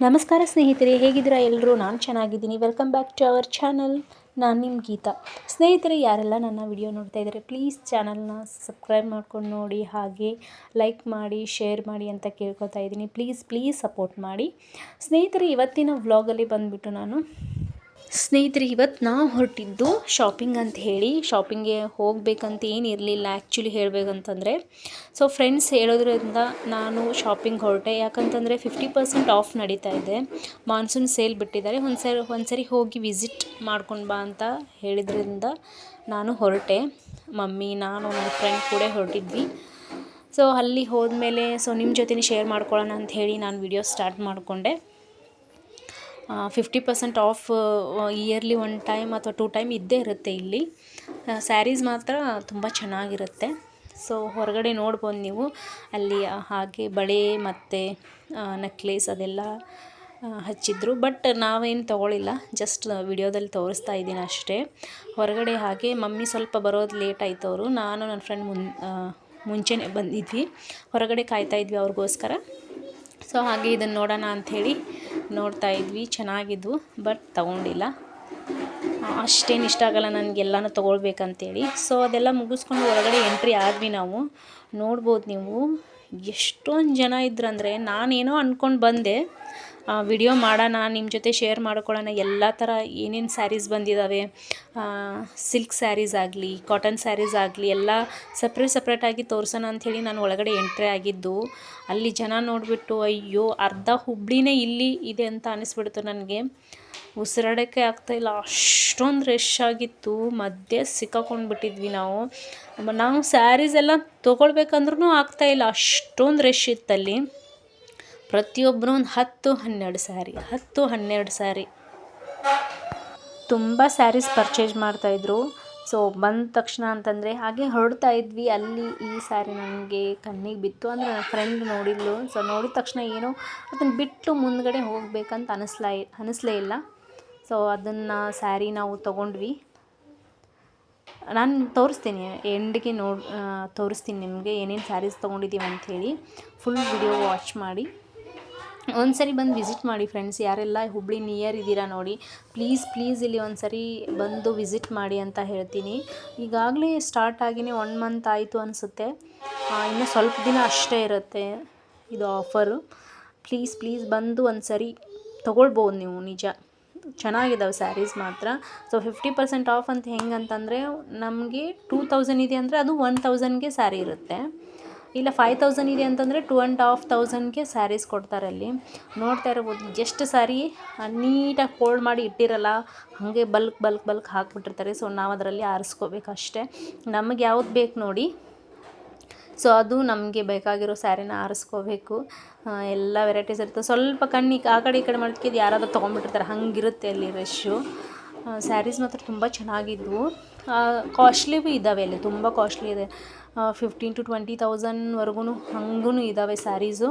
ನಮಸ್ಕಾರ ಸ್ನೇಹಿತರೆ, ಹೇಗಿದ್ದೀರಾ ಎಲ್ಲರೂ? ನಾನು ಚೆನ್ನಾಗಿದ್ದೀನಿ. Welcome back to our channel ನಾನು ನಿಮ್ಮ ಗೀತಾ. ಸ್ನೇಹಿತರೆ, ಯಾರೆಲ್ಲ ನನ್ನ ವಿಡಿಯೋ ನೋಡ್ತಾ ಇದ್ದಾರೆ ಪ್ಲೀಸ್ ಚಾನಲ್ನ ಸಬ್ಸ್ಕ್ರೈಬ್ ಮಾಡ್ಕೊಂಡು ನೋಡಿ, ಹಾಗೆ ಲೈಕ್ ಮಾಡಿ ಶೇರ್ ಮಾಡಿ ಅಂತ ಕೇಳ್ಕೊತಾ ಇದ್ದೀನಿ. ಪ್ಲೀಸ್ ಪ್ಲೀಸ್ ಸಪೋರ್ಟ್ ಮಾಡಿ. ಸ್ನೇಹಿತರೆ, ಇವತ್ತಿನ ವ್ಲಾಗಲ್ಲಿ ಬಂದುಬಿಟ್ಟು ನಾನು ಸ್ನೇಹಿತರೆ ಇವತ್ತು ನಾವು ಹೊರಟಿದ್ದು ಶಾಪಿಂಗ್ ಅಂತ ಹೇಳಿ. ಶಾಪಿಂಗ್ಗೆ ಹೋಗಬೇಕಂತ ಏನು ಇರಲಿಲ್ಲ ಆ್ಯಕ್ಚುಲಿ ಹೇಳಬೇಕಂತಂದರೆ. ಸೊ ಫ್ರೆಂಡ್ಸ್ ಹೇಳೋದ್ರಿಂದ ನಾನು ಶಾಪಿಂಗ್ ಹೊರಟೆ. ಯಾಕಂತಂದರೆ ಫಿಫ್ಟಿ ಪರ್ಸೆಂಟ್ ಆಫ್ ನಡೀತಾ ಇದೆ. ಮಾನ್ಸೂನ್ ಸೇಲ್ ಬಿಟ್ಟಿದ್ದಾರೆ. ಒಂದು ಸರಿ ಒಂದು ಸರಿ ಹೋಗಿ ವಿಸಿಟ್ ಮಾಡ್ಕೊಂಡು ಬಾ ಅಂತ ಹೇಳಿದ್ರಿಂದ ನಾನು ಹೊರಟೆ. ಮಮ್ಮಿ, ನಾನು, ನನ್ನ ಫ್ರೆಂಡ್ ಕೂಡ ಹೊರಟಿದ್ವಿ. ಸೊ ಅಲ್ಲಿ ಹೋದ್ಮೇಲೆ ಸೊ ನಿಮ್ಮ ಜೊತೆ ಶೇರ್ ಮಾಡ್ಕೊಳ್ಳೋಣ ಅಂತ ಹೇಳಿ ನಾನು ವಿಡಿಯೋ ಸ್ಟಾರ್ಟ್ ಮಾಡಿಕೊಂಡೆ. Fifty percent off yearly one time ಅಥವಾ ಟೂ ಟೈಮ್ ಇದ್ದೇ ಇರುತ್ತೆ ಇಲ್ಲಿ. ಸ್ಯಾರೀಸ್ ಮಾತ್ರ ತುಂಬ ಚೆನ್ನಾಗಿರುತ್ತೆ. ಸೊ ಹೊರಗಡೆ ನೋಡ್ಬೋದು ನೀವು. ಅಲ್ಲಿ ಹಾಗೆ ಬಳೆ ಮತ್ತು ನೆಕ್ಲೇಸ್ ಅದೆಲ್ಲ ಹಚ್ಚಿದ್ರು. ಬಟ್ ನಾವೇನು ತೊಗೊಳಿಲ್ಲ. ಜಸ್ಟ್ ವಿಡಿಯೋದಲ್ಲಿ ತೋರಿಸ್ತಾ ಇದ್ದೀನಿ ಅಷ್ಟೇ. ಹೊರಗಡೆ ಹಾಗೆ ಮಮ್ಮಿ ಸ್ವಲ್ಪ ಬರೋದು ಲೇಟ್ ಆಯ್ತು ಅವರು ನಾನು ನನ್ನ ಫ್ರೆಂಡ್ ಮುನ್ ಮುಂಚೆನೇ ಬಂದಿದ್ವಿ. ಹೊರಗಡೆ ಕಾಯ್ತಾ ಇದ್ವಿ ಅವ್ರಿಗೋಸ್ಕರ. ಸೊ ಹಾಗೆ ಇದನ್ನು ನೋಡೋಣ ಅಂಥೇಳಿ. ನೋಡ್ತಾ ಇದ್ವಿ, ಚೆನ್ನಾಗಿದ್ವು ಬಟ್ ತಗೊಂಡಿಲ್ಲ. ಅಷ್ಟೇನು ಇಷ್ಟ ಆಗಲ್ಲ ನನಗೆಲ್ಲನೂ ತೊಗೊಳ್ಬೇಕಂತೇಳಿ. ಸೊ ಅದೆಲ್ಲ ಮುಗಿಸ್ಕೊಂಡು ಹೊರಗಡೆ ಎಂಟ್ರಿ ಆದ್ವಿ ನಾವು. ನೋಡ್ಬೋದು ನೀವು, ಎಷ್ಟೊಂದು ಜನ ಇದ್ರಂದರೆ ನಾನೇನೋ ಅಂದ್ಕೊಂಡು ಬಂದೆ. ವಿಡಿಯೋ ಮಾಡೋಣ ನಿಮ್ಮ ಜೊತೆ ಶೇರ್ ಮಾಡ್ಕೊಳ್ಳೋಣ, ಎಲ್ಲ ಥರ ಏನೇನು ಸ್ಯಾರೀಸ್ ಬಂದಿದ್ದಾವೆ ಸಿಲ್ಕ್ ಸ್ಯಾರೀಸ್ ಆಗಲಿ ಕಾಟನ್ ಸ್ಯಾರೀಸ್ ಆಗಲಿ, ಎಲ್ಲ ಸಪ್ರೇಟ್ ಸಪ್ರೇಟಾಗಿ ತೋರಿಸೋಣ ಅಂಥೇಳಿ ನಾನು ಒಳಗಡೆ ಎಂಟ್ರಿ ಆಗಿದ್ದು, ಅಲ್ಲಿ ಜನ ನೋಡಿಬಿಟ್ಟು, ಅಯ್ಯೋ, ಅರ್ಧ ಹುಬ್ಳಿನೇ ಇಲ್ಲಿ ಇದೆ ಅಂತ ಅನಿಸ್ಬಿಡ್ತು ನನಗೆ. ಉಸಿರಾಡೋಕ್ಕೆ ಆಗ್ತಾಯಿಲ್ಲ ಅಷ್ಟೊಂದು ರಶ್ ಆಗಿತ್ತು. ಮಧ್ಯೆ ಸಿಕ್ಕಾಕೊಂಡ್ಬಿಟ್ಟಿದ್ವಿ ನಾವು. ನಾವು ಸ್ಯಾರೀಸ್ ಎಲ್ಲ ತೊಗೊಳ್ಬೇಕಂದ್ರೂ ಆಗ್ತಾಯಿಲ್ಲ ಅಷ್ಟೊಂದು ರಶ್ ಇತ್ತಲ್ಲಿ. ಪ್ರತಿಯೊಬ್ಬರು ಒಂದು ಹತ್ತು ಹನ್ನೆರಡು ಸ್ಯಾರಿ ಹತ್ತು ಹನ್ನೆರಡು ಸ್ಯಾರಿ ತುಂಬ ಸ್ಯಾರೀಸ್ ಪರ್ಚೇಸ್ ಮಾಡ್ತಾಯಿದ್ರು ಸೊ ಬಂದ ತಕ್ಷಣ ಅಂತಂದರೆ ಹಾಗೆ ಹೊರಡ್ತಾ ಇದ್ವಿ. ಅಲ್ಲಿ ಈ ಸ್ಯಾರಿ ನನಗೆ ಕಣ್ಣಿಗೆ ಬಿತ್ತು. ಅಂದರೆ ನನ್ನ ಫ್ರೆಂಡ್ ನೋಡಿದ್ಲು. ಸೊ ನೋಡಿದ ತಕ್ಷಣ ಏನು ಅದನ್ನು ಬಿಟ್ಟು ಮುಂದ್ಗಡೆ ಹೋಗಬೇಕಂತ ಅನಿಸ್ಲಾ, ಅನಿಸ್ಲೇ ಇಲ್ಲ. ಸೊ ಅದನ್ನು ಸ್ಯಾರಿ ನಾವು ತೊಗೊಂಡ್ವಿ. ನಾನು ತೋರಿಸ್ತೀನಿ ಎಂಡ್ಗೆ ನೋಡಿ ತೋರಿಸ್ತೀನಿ ನಿಮಗೆ ಏನೇನು ಸ್ಯಾರೀಸ್ ತೊಗೊಂಡಿದ್ದೀವಿ ಅಂಥೇಳಿ ಫುಲ್ ವಿಡಿಯೋ ವಾಚ್ ಮಾಡಿ. ಒಂದು ಸರಿ ಬಂದು ವಿಸಿಟ್ ಮಾಡಿ ಫ್ರೆಂಡ್ಸ್ ಯಾರೆಲ್ಲ ಹುಬ್ಳಿ ನಿಯರ್ ಇದ್ದೀರಾ ನೋಡಿ ಪ್ಲೀಸ್ ಪ್ಲೀಸ್ ಇಲ್ಲಿ ಒಂದು ಸರಿ ಬಂದು ವಿಸಿಟ್ ಮಾಡಿ ಅಂತ ಹೇಳ್ತೀನಿ. ಈಗಾಗಲೇ ಸ್ಟಾರ್ಟ್ ಆಗಿನೇ ಒನ್ ಮಂತ್ ಆಯಿತು ಅನಿಸುತ್ತೆ. ಇನ್ನು ಸ್ವಲ್ಪ ದಿನ ಅಷ್ಟೇ ಇರುತ್ತೆ ಇದು ಆಫರು ಪ್ಲೀಸ್ ಪ್ಲೀಸ್ ಬಂದು ಒಂದು ಸರಿ ತೊಗೊಳ್ಬೋದು ನೀವು, ನಿಜ. ಚೆನ್ನಾಗಿದ್ದಾವೆ ಸ್ಯಾರೀಸ್ ಮಾತ್ರ. ಸೊ ಫಿಫ್ಟಿ ಪರ್ಸೆಂಟ್ ಆಫ್ ಅಂತ ಹೆಂಗೆ ಅಂತಂದರೆ ನಮಗೆ ಟೂ ತೌಸಂಡ್ ಇದೆ ಅಂದರೆ ಅದು ಒನ್ ತೌಸಂಡ್ಗೆ ಸ್ಯಾರಿ ಇರುತ್ತೆ. ಇಲ್ಲ ಫೈವ್ ತೌಸಂಡ್ ಇದೆ ಅಂತಂದರೆ ಟು ಆ್ಯಂಡ್ ಹಾಫ್ ತೌಸಂಡ್ಗೆ ಸ್ಯಾರೀಸ್ ಕೊಡ್ತಾರೆ ಅಲ್ಲಿ. ನೋಡ್ತಾ ಇರ್ಬೋದು ಜಸ್ಟ್ ಸ್ಯಾರಿ ನೀಟಾಗಿ ಫೋಲ್ಡ್ ಮಾಡಿ ಇಟ್ಟಿರಲ್ಲ, ಹಾಗೆ ಬಲ್ಕ್ ಬಲ್ಕ್ ಬಲ್ಕ್ ಹಾಕ್ಬಿಟ್ಟಿರ್ತಾರೆ. ಸೊ ನಾವು ಅದರಲ್ಲಿ ಆರಿಸ್ಕೋಬೇಕು ಅಷ್ಟೇ. ನಮಗೆ ಯಾವ್ದು ಬೇಕು ನೋಡಿ? ಸೊ ಅದು ನಮಗೆ ಬೇಕಾಗಿರೋ ಸ್ಯಾರಿನ ಆರಿಸ್ಕೋಬೇಕು. ಎಲ್ಲ ವೆರೈಟೀಸ್ ಇರ್ತದೆ ಸ್ವಲ್ಪ ಕಣ್ಣಿಗೆ ಆ ಕಡೆ ಈ ಕಡೆ ಮಾಡ್ತಿದ್ದು ಯಾರಾದರೂ ತೊಗೊಂಡ್ಬಿಟ್ಟಿರ್ತಾರೆ. ಹಂಗಿರುತ್ತೆ ಅಲ್ಲಿ ರಶ್ಶು ಸ್ಯಾರೀಸ್ ಮಾತ್ರ ತುಂಬ ಚೆನ್ನಾಗಿದ್ವು. ಕಾಸ್ಟ್ಲಿಯೂ ಇದ್ದಾವೆ ಅಲ್ಲಿ, ತುಂಬ ಕಾಸ್ಟ್ಲಿ ಇದೆ. ಫಿಫ್ಟೀನ್ ಟು ಟ್ವೆಂಟಿ ತೌಸಂಡ್ವರೆಗೂ ಹಂಗೂ ಇದ್ದಾವೆ ಸ್ಯಾರೀಸು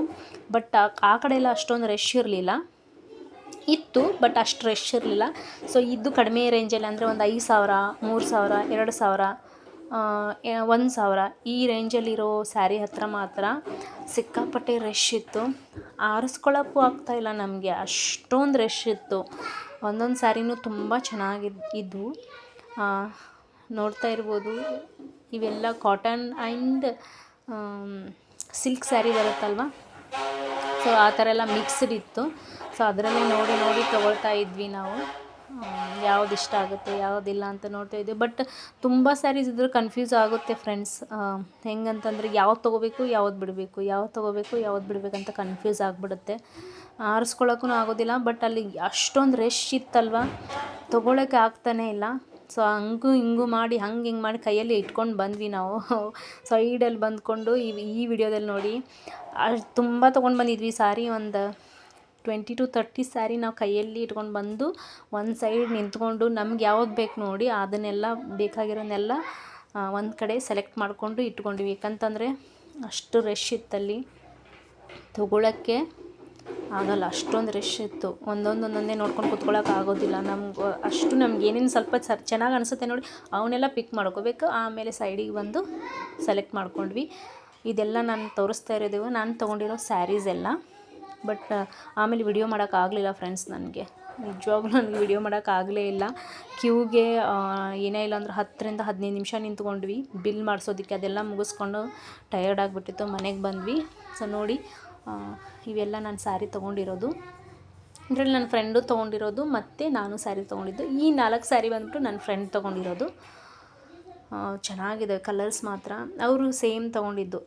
ಬಟ್ ಆ ಕಡೆ ಎಲ್ಲ ಅಷ್ಟೊಂದು ರಶ್ ಇರಲಿಲ್ಲ. ಇತ್ತು ಬಟ್ ಅಷ್ಟು ರಶ್ ಇರಲಿಲ್ಲ. ಸೊ ಇದು ಕಡಿಮೆ ರೇಂಜಲ್ಲಿ ಅಂದರೆ ಒಂದು ಐದು ಸಾವಿರ, ಮೂರು ಸಾವಿರ, ಎರಡು ಸಾವಿರ ಒಂದು ಸಾವಿರ. ಈ ರೇಂಜಲ್ಲಿರೋ ಸ್ಯಾರಿ ಹತ್ತಿರ ಮಾತ್ರ ಸಿಕ್ಕಾಪಟ್ಟೆ ರಶ್ ಇತ್ತು. ಆರಿಸ್ಕೊಳ್ಳೋಕ್ಕೂ ಆಗ್ತಾಯಿಲ್ಲ ನಮಗೆ. ಅಷ್ಟೊಂದು ರಶ್ ಇತ್ತು. ಒಂದೊಂದು ಸ್ಯಾರಿನೂ ತುಂಬ ಚೆನ್ನಾಗಿ ಇದ್ದವು ನೋಡ್ತಾ ಇರ್ಬೋದು. ಇವೆಲ್ಲ ಕಾಟನ್ ಆ್ಯಂಡ್ ಸಿಲ್ಕ್ ಸ್ಯಾರಿ ಬರುತ್ತಲ್ವಾ? ಸೊ ಆ ಥರ ಎಲ್ಲ ಮಿಕ್ಸ್ಡ್ ಇತ್ತು. ಸೊ ಅದರಲ್ಲೇ ನೋಡಿ ನೋಡಿ ತೊಗೊಳ್ತಾ ಇದ್ವಿ ನಾವು. ಯಾವ್ದು ಇಷ್ಟ ಆಗುತ್ತೆ, ಯಾವುದಿಲ್ಲ ಅಂತ ನೋಡ್ತಾ ಇದ್ವಿ. ಬಟ್ ತುಂಬ ಸ್ಯಾರೀಸ್ ಇದ್ರೆ ಕನ್ಫ್ಯೂಸ್ ಆಗುತ್ತೆ ಫ್ರೆಂಡ್ಸ್ ಹೆಂಗಂತಂದರೆ ಯಾವ್ದು ತೊಗೋಬೇಕು, ಯಾವ್ದು ಬಿಡಬೇಕು, ಯಾವ್ದು ತೊಗೋಬೇಕು, ಯಾವ್ದು ಬಿಡಬೇಕಂತ ಕನ್ಫ್ಯೂಸ್ ಆಗಿಬಿಡುತ್ತೆ. ಆರಿಸ್ಕೊಳ್ಳೋಕ್ಕೂ ಆಗೋದಿಲ್ಲ ಬಟ್ ಅಲ್ಲಿ ಅಷ್ಟೊಂದು ರಶ್ ಇತ್ತಲ್ವ? ತೊಗೊಳಕ್ಕೆ ಆಗ್ತಾನೇ ಇಲ್ಲ. ಸೊ ಹಂಗೂ ಹಿಂಗೂ ಮಾಡಿ, ಹಂಗೆ ಹಿಂಗೆ ಮಾಡಿ ಕೈಯಲ್ಲಿ ಇಟ್ಕೊಂಡು ಬಂದ್ವಿ ನಾವು. ಸೈಡಲ್ಲಿ ಬಂದ್ಕೊಂಡು ಈ ಈ ವಿಡಿಯೋದಲ್ಲಿ ನೋಡಿ, ಅಷ್ಟು ತುಂಬ ತೊಗೊಂಡು ಬಂದಿದ್ವಿ ಸಾರಿ. ಒಂದು ಟ್ವೆಂಟಿ ಟು ತರ್ಟಿ ಸ್ಯಾರಿ ನಾವು ಕೈಯಲ್ಲಿ ಇಟ್ಕೊಂಡು ಬಂದು ಒಂದು ಸೈಡ್ ನಿಂತ್ಕೊಂಡು ನಮ್ಗೆ ಯಾವ್ದು ಬೇಕು ನೋಡಿ ಅದನ್ನೆಲ್ಲ ಬೇಕಾಗಿರೋನ್ನೆಲ್ಲ ಒಂದು ಕಡೆ ಸೆಲೆಕ್ಟ್ ಮಾಡಿಕೊಂಡು ಇಟ್ಕೊಂಡ್ವಿ. ಯಾಕಂತಂದರೆ ಅಷ್ಟು ರಶ್ ಇತ್ತಲ್ಲಿ. ತೊಗೊಳಕ್ಕೆ ಆಗಲ್ಲ, ಅಷ್ಟೊಂದು ರಶ್ ಇತ್ತು. ಒಂದೊಂದು ಒಂದೊಂದೇ ನೋಡ್ಕೊಂಡು ಕುತ್ಕೊಳ್ಳೋಕೆ ಆಗೋದಿಲ್ಲ. ನಮ್ಗೆ ಅಷ್ಟು ನಮ್ಗೆ ಏನೇನು ಸ್ವಲ್ಪ ಸರ್ ಚೆನ್ನಾಗಿ ಅನಿಸುತ್ತೆ ನೋಡಿ ಅವನ್ನೆಲ್ಲ ಪಿಕ್ ಮಾಡ್ಕೋಬೇಕು. ಆಮೇಲೆ ಸೈಡಿಗೆ ಬಂದು ಸೆಲೆಕ್ಟ್ ಮಾಡ್ಕೊಂಡ್ವಿ. ಇದೆಲ್ಲ ನಾನು ತೋರಿಸ್ತಾ ಇರೋದೇವು ನಾನು ತೊಗೊಂಡಿರೋ ಸ್ಯಾರೀಸ್ ಎಲ್ಲ. ಬಟ್ ಆಮೇಲೆ ವಿಡಿಯೋ ಮಾಡೋಕ್ಕಾಗಲಿಲ್ಲ ಫ್ರೆಂಡ್ಸ್ ನನಗೆ. ನಿಜವಾಗ್ಲೂ ನನಗೆ ವಿಡಿಯೋ ಮಾಡೋಕ್ಕಾಗಲೇ ಇಲ್ಲ. ಕ್ಯೂಗೆ ಏನೇ ಇಲ್ಲ ಅಂದ್ರೆ ಹತ್ತರಿಂದ ಹದಿನೈದು ನಿಮಿಷ ನಿಂತ್ಕೊಂಡ್ವಿ. ಬಿಲ್ ಮಾಡಿಸೋದಕ್ಕೆ ಅದೆಲ್ಲ ಮುಗಿಸ್ಕೊಂಡು ಟಯರ್ಡ್ ಆಗಿಬಿಟ್ಟಿತ್ತು. ಮನೆಗೆ ಬಂದ್ವಿ. ಸೊ ನೋಡಿ ಇವೆಲ್ಲ ನಾನು ಸ್ಯಾರಿ ತೊಗೊಂಡಿರೋದು. ಇದರಲ್ಲಿ ನನ್ನ ಫ್ರೆಂಡು ತೊಗೊಂಡಿರೋದು, ಮತ್ತು ನಾನು ಸ್ಯಾರಿ ತೊಗೊಂಡಿದ್ದು. ಈ ನಾಲ್ಕು ಸ್ಯಾರಿ ಬಂದ್ಬಿಟ್ಟು ನನ್ನ ಫ್ರೆಂಡ್ ತೊಗೊಂಡಿರೋದು. ಚೆನ್ನಾಗಿದೆ ಕಲರ್ಸ್ ಮಾತ್ರ. ಅವರು ಸೇಮ್ ತೊಗೊಂಡಿದ್ದು.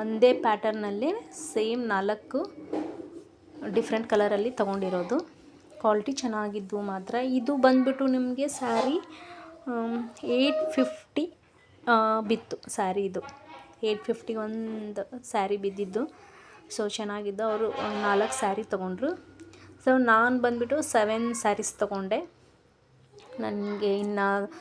ಒಂದೇ ಪ್ಯಾಟರ್ನಲ್ಲೇ ಸೇಮ್ ನಾಲ್ಕು ಡಿಫ್ರೆಂಟ್ ಕಲರಲ್ಲಿ ತೊಗೊಂಡಿರೋದು. ಕ್ವಾಲಿಟಿ ಚೆನ್ನಾಗಿದ್ದು ಮಾತ್ರ. ಇದು ಬಂದ್ಬಿಟ್ಟು ನಿಮಗೆ ಸ್ಯಾರಿ ಏಯ್ಟ್ ಫಿಫ್ಟಿ ಬಿತ್ತು ಸ್ಯಾರಿ ಇದು. ಏಯ್ಟ್ ಫಿಫ್ಟಿ ಒಂದು ಸ್ಯಾರಿ ಬಿದ್ದಿದ್ದು. ಸೊ ಚೆನ್ನಾಗಿದ್ದು. ಅವರು ನಾಲ್ಕು ಸ್ಯಾರಿ ತೊಗೊಂಡ್ರು. ಸೊ ನಾನು ಬಂದುಬಿಟ್ಟು ಸೆವೆನ್ ಸ್ಯಾರೀಸ್ ತೊಗೊಂಡೆ. ನನಗೆ ಇನ್ನು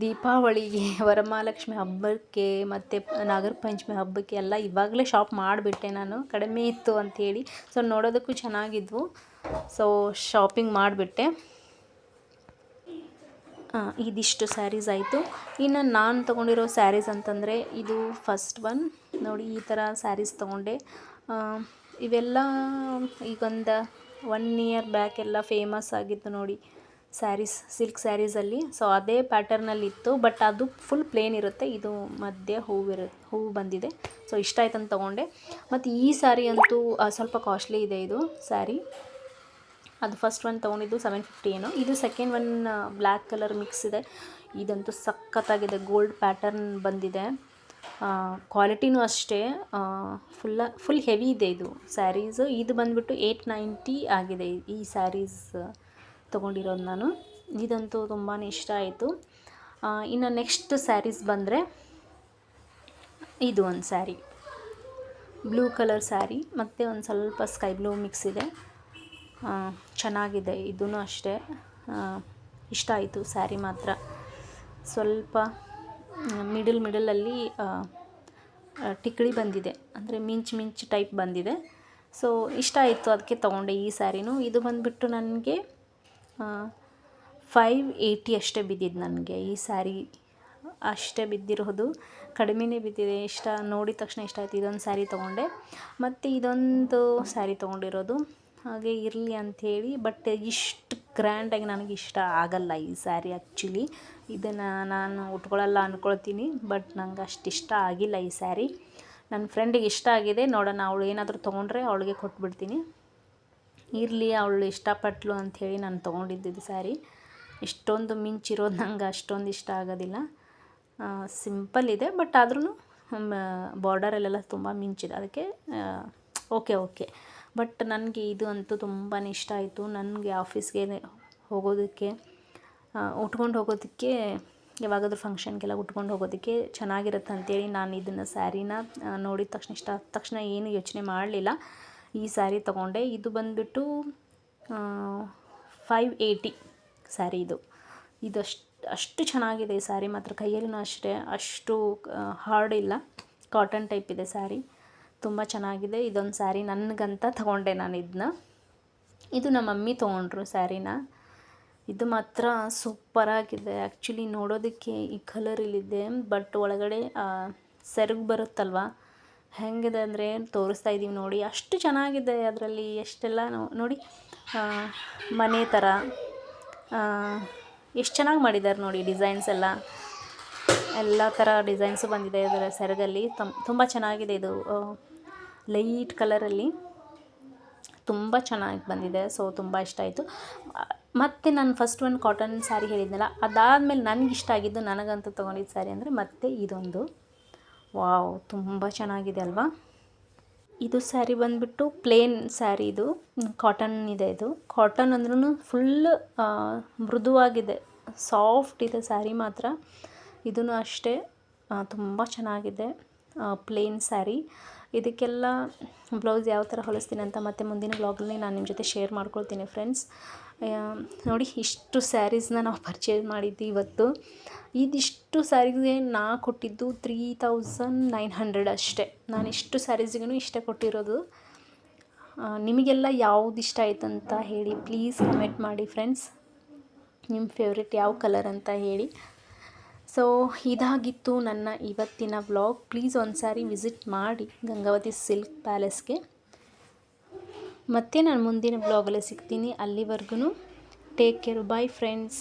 ದೀಪಾವಳಿಗೆ, ವರಮಹಾಲಕ್ಷ್ಮಿ ಹಬ್ಬಕ್ಕೆ ಮತ್ತು ನಾಗರ ಪಂಚಮಿ ಹಬ್ಬಕ್ಕೆ ಎಲ್ಲ ಇವಾಗಲೇ ಶಾಪ್ ಮಾಡಿಬಿಟ್ಟೆ ನಾನು. ಕಡಿಮೆ ಇತ್ತು ಅಂಥೇಳಿ ಸೊ ನೋಡೋದಕ್ಕೂ ಚೆನ್ನಾಗಿದ್ವು. ಸೊ ಶಾಪಿಂಗ್ ಮಾಡಿಬಿಟ್ಟೆ. ಇದಿಷ್ಟು ಸ್ಯಾರೀಸ್ ಆಯಿತು. ಇನ್ನು ನಾನು ತೊಗೊಂಡಿರೋ ಸ್ಯಾರೀಸ್ ಅಂತಂದರೆ ಇದು ಫಸ್ಟ್ ಒನ್ ನೋಡಿ, ಈ ಥರ ಸ್ಯಾರೀಸ್ ತೊಗೊಂಡೆ. ಇವೆಲ್ಲ ಈಗೊಂದು ಒನ್ ಇಯರ್ ಬ್ಯಾಕ್ ಎಲ್ಲ ಫೇಮಸ್ ಆಗಿತ್ತು ನೋಡಿ ಸ್ಯಾರೀಸ್ ಸಿಲ್ಕ್ ಸ್ಯಾರೀಸಲ್ಲಿ ಸೊ ಅದೇ ಪ್ಯಾಟರ್ನಲ್ಲಿತ್ತು ಬಟ್ ಅದು ಫುಲ್ ಪ್ಲೇನ್ ಇರುತ್ತೆ. ಇದು ಮಧ್ಯೆ ಹೂವಿರು, ಹೂವು ಬಂದಿದೆ. ಸೊ ಇಷ್ಟ ಆಯ್ತು ಅಂತ ತೊಗೊಂಡೆ. ಮತ್ತು ಈ ಸ್ಯಾರಿ ಅಂತೂ ಸ್ವಲ್ಪ ಕಾಸ್ಟ್ಲಿ ಇದೆ ಇದು ಸ್ಯಾರಿ ಅದು ಫಸ್ಟ್ ಒನ್ ತೊಗೊಂಡಿದ್ದು ಸೆವೆನ್ ಫಿಫ್ಟಿ ಏನೋ. ಇದು second one black colour mix ಇದೆ. ಇದಂತೂ ಸಖತ್ತಾಗಿದೆ ಗೋಲ್ಡ್ ಪ್ಯಾಟರ್ನ್ ಬಂದಿದೆ. ಕ್ವಾಲಿಟಿನೂ ಅಷ್ಟೇ ಫುಲ್ಲ ಫುಲ್ ಹೆವಿ ಇದೆ ಇದು ಸ್ಯಾರೀಸು ಇದು ಬಂದುಬಿಟ್ಟು ಏಯ್ಟ್ ನೈಂಟಿ ಆಗಿದೆ ಈ ಸ್ಯಾರೀಸ್ ತೊಗೊಂಡಿರೋದು ನಾನು. ಇದಂತೂ ತುಂಬಾ ಇಷ್ಟ ಆಯಿತು. ಇನ್ನು ನೆಕ್ಸ್ಟ್ ಸ್ಯಾರೀಸ್ ಬಂದರೆ ಇದು ಒಂದು ಸ್ಯಾರಿ ಬ್ಲೂ ಕಲರ್ ಸ್ಯಾರಿ ಮತ್ತು ಒಂದು ಸ್ವಲ್ಪ ಸ್ಕೈ ಬ್ಲೂ ಮಿಕ್ಸ್ ಇದೆ. ಚೆನ್ನಾಗಿದೆ. ಇದೂ ಅಷ್ಟೇ. ಇಷ್ಟ ಆಯಿತು ಸ್ಯಾರಿ ಮಾತ್ರ. ಸ್ವಲ್ಪ ಮಿಡಲ್ ಮಿಡಲಲ್ಲಿ ಟಿಕ್ಳಿ ಬಂದಿದೆ. ಅಂದರೆ ಮಿಂಚ್ ಮಿಂಚ್ ಟೈಪ್ ಬಂದಿದೆ. ಸೊ, ಇಷ್ಟ ಆಯಿತು ಅದಕ್ಕೆ ತೊಗೊಂಡೆ ಈ ಸ್ಯಾರಿನೂ. ಇದು ಬಂದುಬಿಟ್ಟು ನನಗೆ ಫೈವ್ ಏಯ್ಟಿ ಅಷ್ಟೇ ಬಿದ್ದಿದ್ದು ನನಗೆ ಈ ಸ್ಯಾರಿ. ಅಷ್ಟೇ ಬಿದ್ದಿರೋದು. ಕಡಿಮೆನೇ ಬಿದ್ದಿದೆ. ಇಷ್ಟ, ನೋಡಿದ ತಕ್ಷಣ ಇಷ್ಟ ಆಯಿತು. ಇದೊಂದು ಸ್ಯಾರಿ ತೊಗೊಂಡೆ. ಮತ್ತು ಇದೊಂದು ಸ್ಯಾರಿ ತೊಗೊಂಡಿರೋದು. ಹಾಗೆ ಇರಲಿ ಅಂಥೇಳಿ ಬಟ್ ಇಷ್ಟು ಗ್ರ್ಯಾಂಡಾಗಿ ನನಗೆ ಇಷ್ಟ ಆಗಲ್ಲ ಈ ಸ್ಯಾರಿ ಆ್ಯಕ್ಚುಲಿ ಇದನ್ನು ನಾನು ಉಟ್ಕೊಳ್ಳಲ್ಲ ಅಂದ್ಕೊಳ್ತೀನಿ ಬಟ್ ನಂಗೆ ಅಷ್ಟು ಇಷ್ಟ ಆಗಿಲ್ಲ ಈ ಸ್ಯಾರಿ ನನ್ನ ಫ್ರೆಂಡಿಗೆ ಇಷ್ಟ ಆಗಿದೆ, ನೋಡೋಣ ಅವಳು ಏನಾದರೂ ತೊಗೊಂಡ್ರೆ ಅವಳಿಗೆ ಕೊಟ್ಬಿಡ್ತೀನಿ. ಇರಲಿ, ಅವಳು ಇಷ್ಟಪಟ್ಲು ಅಂಥೇಳಿ ನಾನು ತೊಗೊಂಡಿದ್ದು ಸ್ಯಾರಿ ಇಷ್ಟೊಂದು ಮಿಂಚಿರೋದು ನಂಗೆ ಅಷ್ಟೊಂದು ಇಷ್ಟ ಆಗೋದಿಲ್ಲ. ಸಿಂಪಲ್ ಇದೆ ಬಟ್ ಆದ್ರೂ ಬಾರ್ಡರಲ್ಲೆಲ್ಲ ತುಂಬ ಮಿಂಚಿದೆ. ಅದಕ್ಕೆ ಓಕೆ ಓಕೆ ಬಟ್ ನನಗೆ ಇದು ಅಂತೂ ತುಂಬಾ ಇಷ್ಟ ಆಯಿತು. ನನಗೆ ಆಫೀಸ್ಗೆ ಹೋಗೋದಕ್ಕೆ ಉಟ್ಕೊಂಡು ಹೋಗೋದಕ್ಕೆ, ಯಾವಾಗಾದ್ರೂ ಫಂಕ್ಷನ್ಗೆಲ್ಲ ಉಟ್ಕೊಂಡು ಹೋಗೋದಕ್ಕೆ ಚೆನ್ನಾಗಿರುತ್ತೆ ಅಂತೇಳಿ ನಾನು ಇದನ್ನು ಸ್ಯಾರಿನ ನೋಡಿದ ತಕ್ಷಣ ಇಷ್ಟ ಆದ ತಕ್ಷಣ ಏನು ಯೋಚನೆ ಮಾಡಲಿಲ್ಲ. ಈ ಸ್ಯಾರಿ ತೊಗೊಂಡೆ. ಇದು ಬಂದುಬಿಟ್ಟು ಫೈವ್ ಏಯ್ಟಿ ಸ್ಯಾರಿ ಇದು. ಇದಷ್ಟು ಅಷ್ಟು ಚೆನ್ನಾಗಿದೆ ಈ ಸ್ಯಾರಿ ಮಾತ್ರ. ಕೈಯಲ್ಲೂ ಅಷ್ಟೇ, ಅಷ್ಟು ಹಾರ್ಡ್ ಇಲ್ಲ. ಕಾಟನ್ ಟೈಪ್ ಇದೆ ಸ್ಯಾರಿ. ತುಂಬ ಚೆನ್ನಾಗಿದೆ. ಇದೊಂದು ಸ್ಯಾರಿ ನನಗಂತ ತಗೊಂಡೆ ನಾನು ಇದನ್ನ ಇದು ನಮ್ಮ ಮಮ್ಮಿ ತೊಗೊಂಡ್ರು ಸ್ಯಾರಿನ. ಇದು ಮಾತ್ರ ಸೂಪರಾಗಿದೆ ಆ್ಯಕ್ಚುಲಿ ನೋಡೋದಕ್ಕೆ ಈ ಕಲರ್ ಇಲ್ಲಿದೆ ಬಟ್ ಒಳಗಡೆ ಸೆರಗು ಬರುತ್ತಲ್ವ? ಹೆಂಗಿದೆ ಅಂದರೆ ತೋರಿಸ್ತಾ ಇದ್ದೀವಿ ನೋಡಿ. ಅಷ್ಟು ಚೆನ್ನಾಗಿದೆ ಅದರಲ್ಲಿ. ಎಷ್ಟೆಲ್ಲ ನೋಡಿ ಮನೆ ಥರ ಎಷ್ಟು ಚೆನ್ನಾಗಿ ಮಾಡಿದ್ದಾರೆ ನೋಡಿ ಡಿಸೈನ್ಸ್ ಎಲ್ಲ. ಎಲ್ಲ ಥರ ಡಿಸೈನ್ಸು ಬಂದಿದೆ ಇದರ ಸೆರಗಲ್ಲಿ. ತುಂಬ ಚೆನ್ನಾಗಿದೆ ಇದು ಲೈಟ್ ಕಲರಲ್ಲಿ ತುಂಬ ಚೆನ್ನಾಗಿ ಬಂದಿದೆ. ಸೊ ತುಂಬ ಇಷ್ಟ ಆಯಿತು. ಮತ್ತು ನಾನು ಫಸ್ಟ್ ಒಂದು ಕಾಟನ್ ಸ್ಯಾರಿ ಹೇಳಿದ್ನಲ್ಲ, ಅದಾದಮೇಲೆ ನನಗೆ ಇಷ್ಟ ಆಗಿದ್ದು ನನಗಂತೂ ತೊಗೊಂಡಿದ್ದ ಸ್ಯಾರಿ ಅಂದರೆ ಮತ್ತೆ ಇದೊಂದು. ವಾವ್ ತುಂಬ ಚೆನ್ನಾಗಿದೆ ಅಲ್ವಾ? ಇದು ಸ್ಯಾರಿ ಬಂದುಬಿಟ್ಟು ಪ್ಲೇನ್ ಸ್ಯಾರಿ ಇದು. ಕಾಟನ್ ಇದೆ ಇದು. ಕಾಟನ್ ಅಂದ್ರೂ ಫುಲ್ ಮೃದುವಾಗಿದೆ. ಸಾಫ್ಟ್ ಇದೆ ಸ್ಯಾರಿ ಮಾತ್ರ. ಇದೂ ಅಷ್ಟೇ. ತುಂಬ ಚೆನ್ನಾಗಿದೆ. ಪ್ಲೇನ್ ಸ್ಯಾರಿ ಇದಕ್ಕೆಲ್ಲ ಬ್ಲೌಸ್ ಯಾವ ಥರ ಹೊಲಿಸ್ತೀನಿ ಅಂತ ಮತ್ತೆ ಮುಂದಿನ ಬ್ಲಾಗಲ್ಲಿ ನಾನು ನಿಮ್ಮ ಜೊತೆ ಶೇರ್ ಮಾಡ್ಕೊಳ್ತೀನಿ ಫ್ರೆಂಡ್ಸ್ ನೋಡಿ ಇಷ್ಟು ಸ್ಯಾರೀಸ್ನ ನಾವು ಪರ್ಚೇಸ್ ಮಾಡಿದ್ದು ಇವತ್ತು. ಇದಿಷ್ಟು ಸ್ಯಾರೀಸ್ಗೆ ನಾ ಕೊಟ್ಟಿದ್ದು ತ್ರೀ ತೌಸಂಡ್ ನೈನ್ ಹಂಡ್ರೆಡ್ ಅಷ್ಟೇ. ನಾನು ಇಷ್ಟು ಸ್ಯಾರೀಸ್ಗೂ ಇಷ್ಟೇ ಕೊಟ್ಟಿರೋದು. ನಿಮಗೆಲ್ಲ ಯಾವ್ದು ಇಷ್ಟ ಆಯ್ತು ಅಂತ ಹೇಳಿ ಪ್ಲೀಸ್ ಕಮೆಂಟ್ ಮಾಡಿ ಫ್ರೆಂಡ್ಸ್ ನಿಮ್ಮ ಫೇವ್ರೆಟ್ ಯಾವ ಕಲರ್ ಅಂತ ಹೇಳಿ. ಸೊ ಇದಾಗಿತ್ತು ನನ್ನ ಇವತ್ತಿನ ವ್ಲಾಗ್ ಪ್ಲೀಸ್ ಒಂದು ಸಾರಿ ವಿಸಿಟ್ ಮಾಡಿ ಗಂಗಾವತಿ ಸಿಲ್ಕ್ ಪ್ಯಾಲೇಸ್ಗೆ ಮತ್ತೆ ನಾನು ಮುಂದಿನ ಬ್ಲಾಗಲ್ಲಿ ಸಿಗ್ತೀನಿ. ಅಲ್ಲಿವರೆಗೂ ಟೇಕ್ ಕೇರ್ ಬಾಯ್ ಫ್ರೆಂಡ್ಸ್